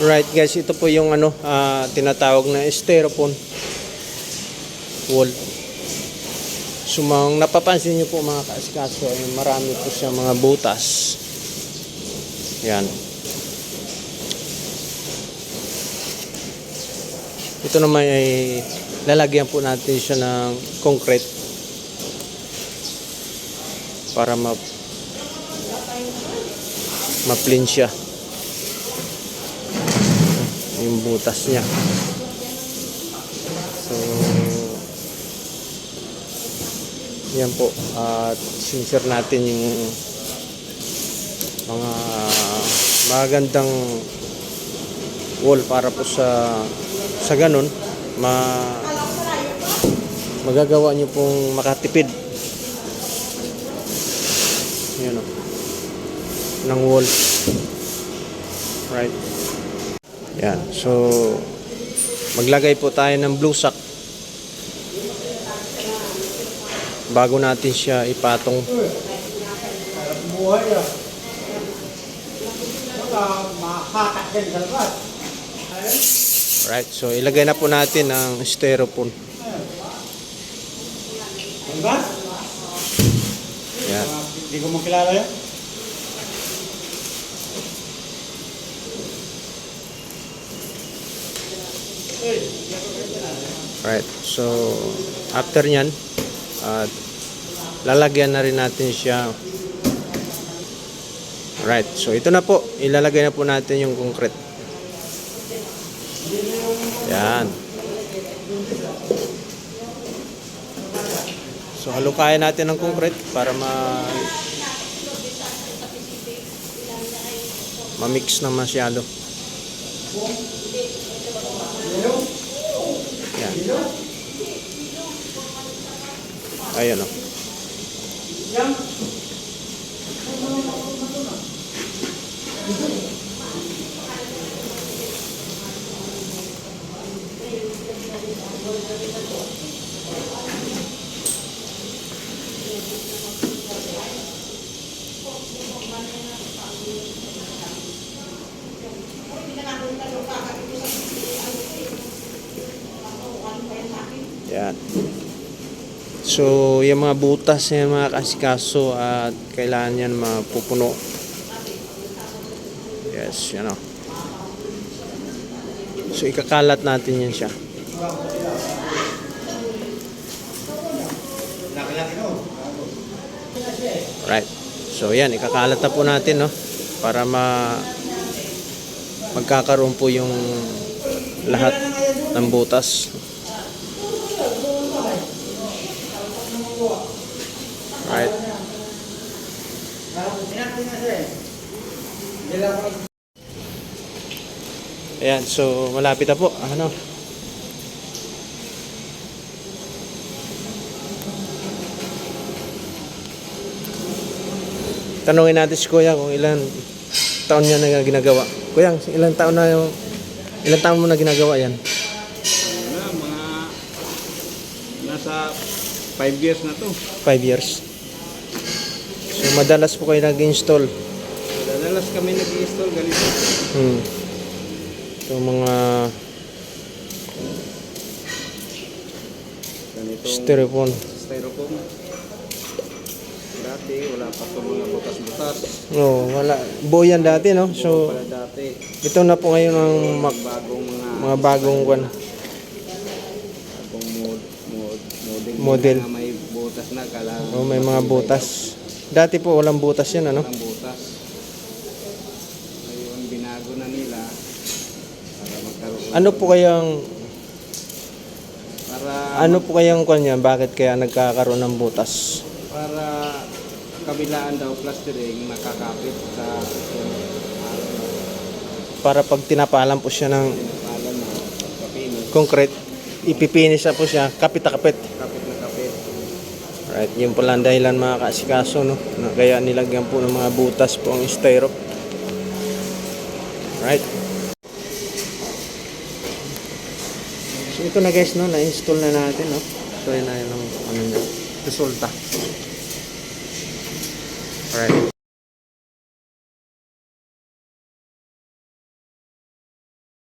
Right guys, ito po yung ano, ah, tinatawag na styrofoam wall. So mga napapansin niyo po mga kaasikaso, ay marami po siya mga butas. Yan. Ito naman ay lalagyan po natin siya ng concrete para ma ma-plain siya yung butas niya. So yan po. At sinsir natin yung mga magandang wall para po sa sa ganun. Ma magagawa nyo pong makatipid. Yan o ng wall. Right yan so maglagay po tayo ng blue sock bago natin siya ipatong buhay ah. Baka mahatak din sa labas. right so ilagay na po natin ang styrofoam Diba? yan Hindi ko mo kilala yan. Right. So, after nyan, at lalagyan na rin natin siya. Right. So, ito na po. Ilalagay na po natin yung concrete. Yan. So, halukayan natin ng concrete para ma ma-mix na masyado. Yan. Ayan o. Yan. So, yung mga butas yan mga kasikaso at kailangan yan mapupuno. Yes, yan o. So, ikakalat natin yan siya. Right. So, yan. Ikakalat na po natin, no? Para ma magkakaroon po yung lahat ng butas. Right. Ayan, so malapit na po. Ano? Tanungin natin si Kuya kung ilan taon niya na ginagawa. Kuya, ilan taon na yung ilan taon mo na ginagawa yan? Wala, mga nasa 5 years na to. 5 years. So madalas po kayo nag-install. Dadalas kami nag-install ganito. Hmm. So mga Ganitong styrofoam. styrofoam. Dati, wala pa ito mga butas-butas. Oh, wala. Buo yan dati, no? So, Wala dati. ito na po ngayon ang mak- bagong mga, mga bagong kwan. bagong mod, mod, model. Model. Na may butas na. Kailangan Oh, may mga butas. Dati po walang butas yan, ano? Ang butas. Ngayon, binago na nila para magkaroon. Ano po kayang Para, ano po kayang kwan yan? Bakit kaya nagkakaroon ng butas? para kabilaan daw plastering nakakapit sa Para pag tinapalan po siya ng pinapalan na concrete, ipipinis na po siya, kapit na kapit. Kapit na kapit. Right, yun pala ang dahilan mga kaasikaso, no? Na kaya nilagyan po ng mga butas po ang styro. Right. So ito na guys, no? Na-install na natin, no? So yun na yun ang ano resulta. Right.